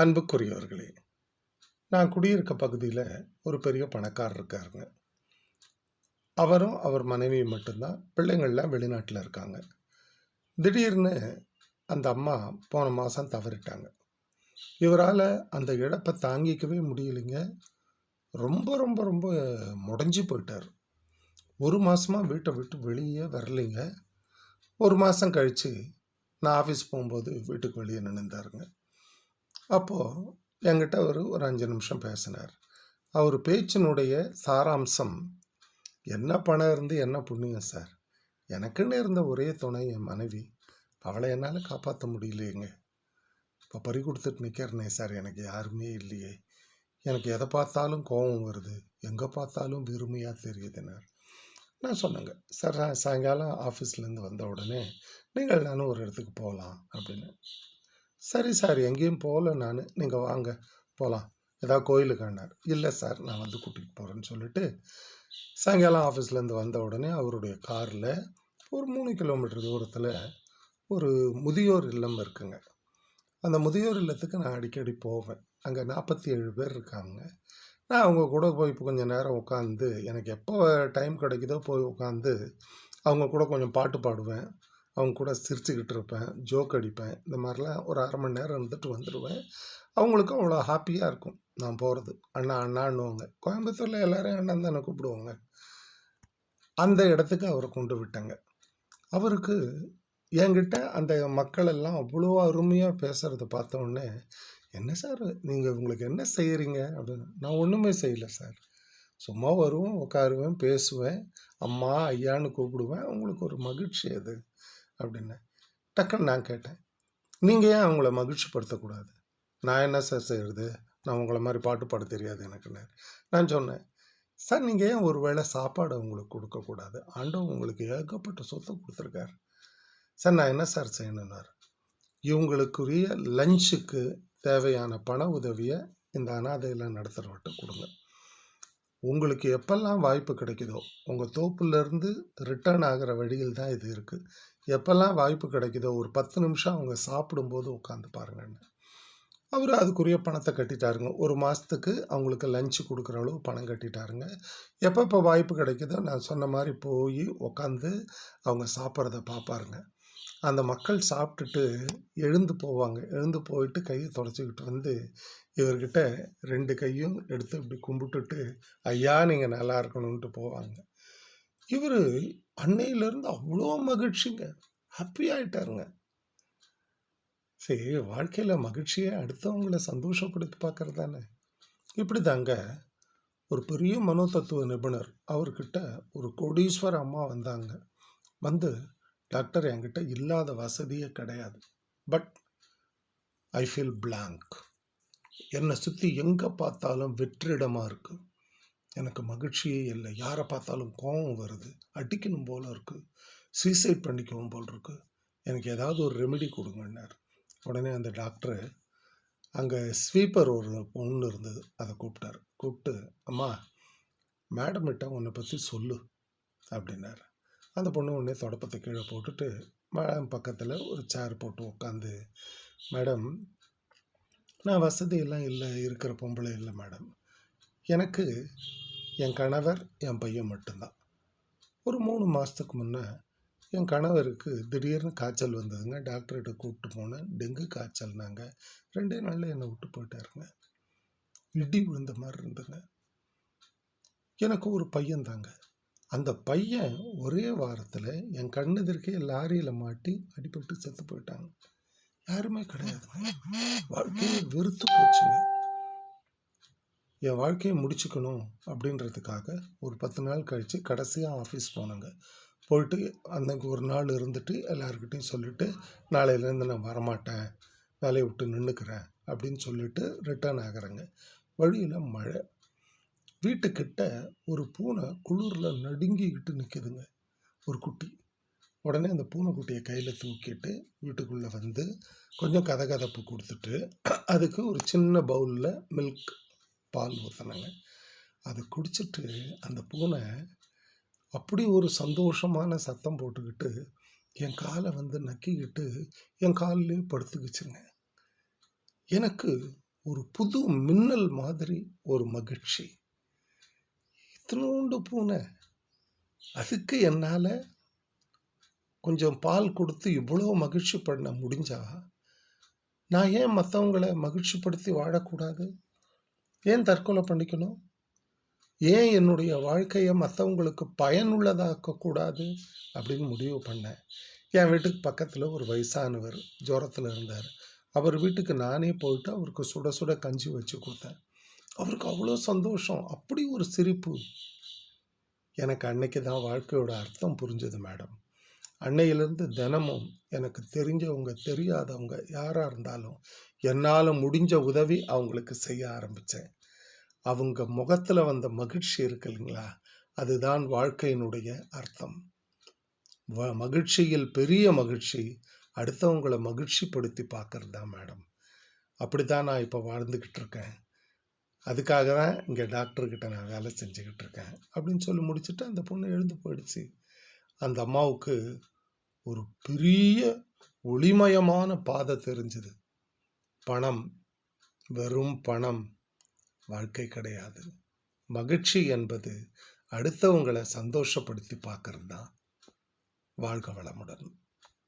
அன்புக்குரியவர்களே நான் குடியிருக்க பகுதியில் ஒரு பெரிய பணக்காரர் இருக்காருங்க. அவரும் அவர் மனைவியும் மட்டும்தான் பிள்ளைங்கள்லாம் வெளிநாட்டில் இருக்காங்க. திடீர்னு அந்த அம்மா போன மாதம் தவறிட்டாங்க. இவரால் அந்த இழப்பை தாங்கிக்கவே முடியலைங்க. ரொம்ப ரொம்ப ரொம்ப முடஞ்சி போயிட்டார். ஒரு மாதமாக வீட்டை விட்டு வெளியே வரலைங்க. ஒரு மாதம் கழித்து நான் ஆஃபீஸ் போகும்போது வீட்டுக்கு வெளியே நின்றுந்தாருங்க அப்போது என்கிட்ட அவர் ஒரு அஞ்சு நிமிஷம் பேசினார். அவர் பேச்சினுடைய சாராம்சம் என்ன பணம் இருந்து என்ன புண்ணியம் சார்? எனக்குன்னு இருந்த ஒரே துணை என் மனைவி. அவளை என்னால் காப்பாற்ற முடியலையேங்க. இப்போ பறி கொடுத்துட்டு நிற்கிறனே சார் எனக்கு யாருமே இல்லையே. எனக்கு எதை பார்த்தாலும் கோபம் வருது. எங்கே பார்த்தாலும் வெறுமையாக தெரியுதுனார் நான் சொன்னேங்க சார் சாயங்காலம் ஆஃபீஸ்லேருந்து வந்த உடனே நீங்கள் நானும் ஒரு இடத்துக்கு போகலாம் அப்படின்னு. சரி சார் எங்கேயும் போகல நான். நீங்கள் வாங்க போகலாம் ஏதாவது கோயிலுக்காண்டார் இல்லை சார் நான் வந்து கூட்டிகிட்டு போகிறேன்னு சொல்லிட்டு சாயங்காலம் ஆஃபீஸ்லேருந்து வந்த உடனே அவருடைய காரில் ஒரு மூணு கிலோமீட்டர் தூரத்தில் ஒரு முதியோர் இல்லம் இருக்குங்க. அந்த முதியோர் இல்லத்துக்கு நான் அடிக்கடி போவேன். அங்கே நாற்பத்தி ஏழு பேர் இருக்காங்க. நான் அவங்க கூட போய் இப்போ கொஞ்சம் நேரம் உட்காந்து எனக்கு எப்போ டைம் கிடைக்குதோ போய் உட்காந்து அவங்க கூட கொஞ்சம் பாட்டு பாடுவேன். அவங்க கூட சிரிச்சுக்கிட்டு இருப்பேன் ஜோக் அடிப்பேன். இந்த மாதிரிலாம் ஒரு அரை மணி நேரம் இருந்துட்டு வந்துடுவேன் அவங்களுக்கும் அவ்வளோ ஹாப்பியாக இருக்கும். நான் போகிறது அண்ணா அண்ணான்னுவாங்க. கோயம்புத்தூரில் எல்லோரும் அண்ணன் தானே கூப்பிடுவாங்க. அந்த இடத்துக்கு அவரை கொண்டு விட்டாங்க. அவருக்கு என்கிட்ட அந்த மக்கள் எல்லாம் அவ்வளோ அருமையாக பேசுகிறத பார்த்தோன்னே என்ன சார்? நீங்கள் உங்களுக்கு என்ன செய்கிறீங்க அப்படின்னு நான் ஒன்றுமே செய்யலை சார். சும்மா வருவேன் உட்காருவேன் பேசுவேன். அம்மா ஐயான்னு கூப்பிடுவேன். உங்களுக்கு ஒரு மகிழ்ச்சி அது. அப்படின்னு டக்குன்னு நான் கேட்டேன். நீங்கள் ஏன் அவங்கள மகிழ்ச்சிப்படுத்தக்கூடாது? நான் என்ன சார் செய்கிறது நான் உங்களை மாதிரி பாட்டு பாட தெரியாது எனக்குன்னு. நான் சொன்னேன் சார் நீங்கள் ஏன் ஒரு வேளை சாப்பாடு அவங்களுக்கு கொடுக்கக்கூடாது? ஆண்டவன் உங்களுக்கு ஏகப்பட்ட சொத்தை கொடுத்துருக்காரு. சார் நான் என்ன சார் செய்யணுன்னார் இவங்களுக்குரிய லஞ்சுக்கு தேவையான பண உதவியை இந்த அனாதையில் நடத்துகிறவர்கிட்ட கொடுங்க. உங்களுக்கு எப்பெல்லாம் வாய்ப்பு கிடைக்குதோ உங்கள் தோப்புலேருந்து ரிட்டர்ன் ஆகிற வழியில் தான் இது இருக்குது எப்பெல்லாம் வாய்ப்பு கிடைக்குதோ ஒரு பத்து நிமிஷம் அவங்க சாப்பிடும்போது உட்காந்து பாருங்கன்னு அவர் அதுக்குரிய பணத்தை கட்டிட்டாருங்க. ஒரு மாதத்துக்கு அவங்களுக்கு லஞ்சு கொடுக்குற அளவு பணம் கட்டிட்டாருங்க. எப்பப்போ வாய்ப்பு கிடைக்குதோ நான் சொன்ன மாதிரி போய் உட்காந்து அவங்க சாப்பிட்றத பார்ப்பாருங்க அந்த மக்கள் சாப்பிட்டுட்டு எழுந்து போவாங்க. எழுந்து போயிட்டு கையை தொடச்சிக்கிட்டு வந்து இவர்கிட்ட ரெண்டு கையும் எடுத்து இப்படி கும்பிட்டுட்டு ஐயா நீங்கள் நல்லா இருக்கணும்ன்ட்டு போவாங்க. இவர் அன்னையிலேருந்து அவ்வளோ மகிழ்ச்சிங்க. ஹாப்பி ஆகிட்டாருங்க சரி வாழ்க்கையில் மகிழ்ச்சியை அடுத்தவங்கள சந்தோஷப்படுத்தி பார்க்குறது தானே? இப்படி தாங்க ஒரு பெரிய மனோதத்துவ நிபுணர் அவர்கிட்ட ஒரு கோடீஸ்வர அம்மா வந்தாங்க. வந்து டாக்டர் என்கிட்ட இல்லாத வசதியே கிடையாது. But I feel blank. என்னை சுற்றி எங்கே பார்த்தாலும் வெற்றிடமாக இருக்குது எனக்கு மகிழ்ச்சியே இல்லை. யாரை பார்த்தாலும் கோபம் வருது. அடிக்கணும் போல் இருக்குது சூசைட் பண்ணிக்கவும் போல் இருக்கு. எனக்கு ஏதாவது ஒரு ரெமெடி கொடுங்கன்னார். உடனே அந்த டாக்டரு அங்கே ஸ்வீப்பர் ஒரு பொண்ணு இருந்தது. அதை கூப்பிட்டார். கூப்பிட்டு அம்மா மேடம்கிட்ட உன்னை பற்றி சொல்லு. அப்படின்னாரு. அந்த பொண்ணு உடனே தொடப்பத்தை கீழே போட்டுட்டு மேடம் பக்கத்தில் ஒரு சேர் போட்டு உட்காந்து மேடம் நான் வசதியெல்லாம் இல்லை இருக்கிற பொம்பளை இல்லை மேடம். எனக்கு என் கணவர் என் பையன் மட்டும்தான். ஒரு மூணு மாதத்துக்கு முன்னே என் கணவருக்கு திடீர்னு காய்ச்சல் வந்ததுங்க. டாக்டர்கிட்ட கூப்பிட்டு போனேன். டெங்கு காய்ச்சல்னாங்க. ரெண்டே நாளில் என்னை விட்டு போயிட்டாருங்க. இடி விழுந்த மாதிரி இருந்துங்க எனக்கு ஒரு பையன் தாங்க அந்த பையன் ஒரே வாரத்தில் என் கண்ணெதிர்க்கே லாரியில் மாட்டி அடிபட்டு செத்து போயிட்டாங்க. யாருமே கிடையாது. வாழ்க்கையை வெறுத்து போச்சுங்க. என் வாழ்க்கையை முடிச்சுக்கணும் அப்படின்றதுக்காக ஒரு பத்து நாள் கழித்து கடைசியாக ஆஃபீஸ் போனேங்க. போயிட்டு அன்னைக்கு ஒரு நாள் இருந்துட்டு எல்லாருக்கிட்டையும் சொல்லிவிட்டு நாளையிலேருந்து நான் வரமாட்டேன். வேலையை விட்டு நின்றுக்கிறேன் அப்படின்னு சொல்லிட்டு ரிட்டர்ன் ஆகிறேங்க. வழியில் மழை வீட்டுக்கிட்ட ஒரு பூனை குளிரில் நடுங்கிக்கிட்டு நிற்கிதுங்க ஒரு குட்டி. உடனே அந்த பூனைக்குட்டியை கையில் தூக்கிட்டு வீட்டுக்குள்ளே வந்து கொஞ்சம் கதகதப்பு கொடுத்துட்டு அதுக்கு ஒரு சின்ன பவுலில் மில்க் பால் ஊற்றினாங்க அதை குடிச்சிட்டு அந்த பூனை அப்படி ஒரு சந்தோஷமான சத்தம் போட்டுக்கிட்டு என் காலை வந்து நக்கிக்கிட்டு என் காலிலே படுத்துக்கிச்சுங்க. எனக்கு ஒரு புது மின்னல் மாதிரி ஒரு மகிழ்ச்சி. இத்தினோண்டு பூனை. அதுக்கு என்னால் கொஞ்சம் பால் கொடுத்து இவ்வளோ மகிழ்ச்சி பண்ண முடிஞ்சா நான் ஏன் மற்றவங்கள மகிழ்ச்சிப்படுத்தி வாழக்கூடாது? ஏன் தற்கொலை பண்ணிக்கணும்? ஏன் என்னுடைய வாழ்க்கையை மற்றவங்களுக்கு பயனுள்ளதாக்கக்கூடாது அப்படின்னு முடிவு பண்ணேன். என் வீட்டுக்கு பக்கத்தில் ஒரு வயசானவர் ஜுரத்தில் இருந்தார். அவர் வீட்டுக்கு நானே போயிட்டு அவருக்கு சுட சுட கஞ்சி வச்சு கொடுத்தேன். அவருக்கு அவ்வளோ சந்தோஷம். அப்படி ஒரு சிரிப்பு. எனக்கு அன்னைக்கு தான் வாழ்க்கையோட அர்த்தம் புரிஞ்சது மேடம். அன்னையிலேருந்து தினமும் எனக்கு தெரிஞ்சவங்க தெரியாதவங்க யாராக இருந்தாலும் என்னால் முடிஞ்ச உதவி அவங்களுக்கு செய்ய ஆரம்பித்தேன் அவங்க முகத்தில் வந்த மகிழ்ச்சி இருக்கு இல்லைங்களா? அதுதான் வாழ்க்கையினுடைய அர்த்தம். வ- மகிழ்ச்சியில் பெரிய மகிழ்ச்சி. அடுத்தவங்களை மகிழ்ச்சிப்படுத்தி பார்க்கறது தான் மேடம். அப்படி தான் நான் இப்போ வாழ்ந்துக்கிட்டு இருக்கேன். அதுக்காக தான் இங்கே டாக்டர்கிட்ட நான் வேலை செஞ்சுக்கிட்டு இருக்கேன். அப்படின்னு சொல்லி முடிச்சுட்டு அந்த பொண்ணு எழுந்து போயிடுச்சு. அந்த அம்மாவுக்கு ஒரு பெரிய ஒளிமயமான பாதை தெரிஞ்சுது. பணம் வெறும் பணம் வாழ்க்கை கிடையாது. மகிழ்ச்சி என்பது அடுத்தவங்களை சந்தோஷப்படுத்தி பார்க்கறது தான் வாழ்க வளமுடன்.